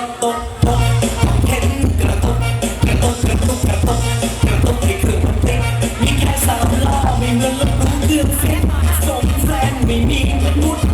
ถตกตกเข็นกระตุกกระตุกกระตุกกระตุกกระตุกให้เครื่องมันติดมีแค่สามล้อไม่เหมือนรถรูเครื่องเซ็ตส่งแฟนไม่มีมันมุดยิดมุด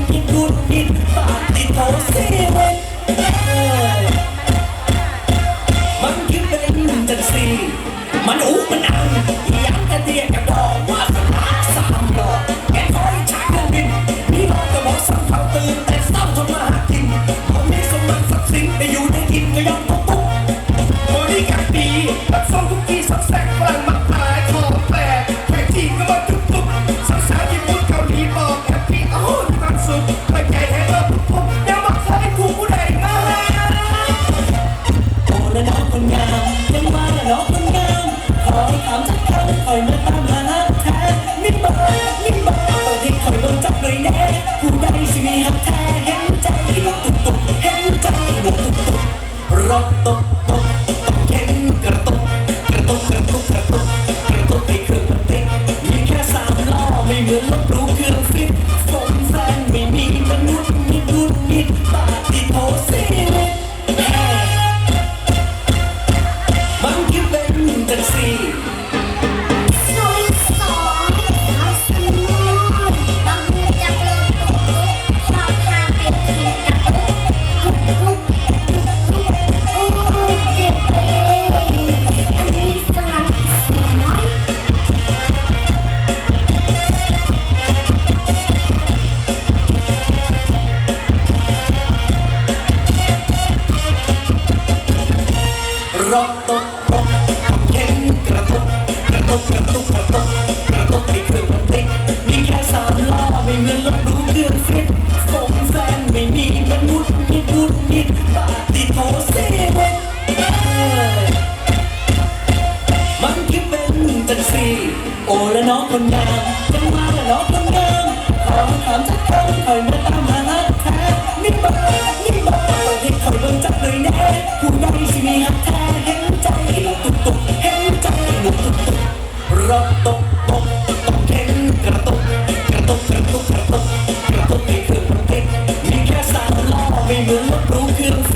ครั้งคอยมาตามหาแท้นิ่มบอร์นิ่มบอร์เปิดให้คอยโดนจับเลยแน่ผู้ใดสิมีหักแท้เห็นใจลูกตุกตุกเห็นใจลูกตุกตุกรถตุกตกตกเข็นกระตุกกระตุกกระตุกกระตุกกระตุกให้เครื่องมันติดมีแค่สามล้อไม่เหมือนรถหรู โทเซเว่นเออมันคือเป็นจังสีโอ้และน้องคนงามยังมาและน้องคนงามขอถามสักครั้งคอยมาตามหาแท้นิ่มเบอร์นิ่มเบอร์เปิดให้คอยโดนจับเลยแน่ผู้ใดสิมีหักแท้ ไม่เหมือนรถหรูเครื่องฟิตฝน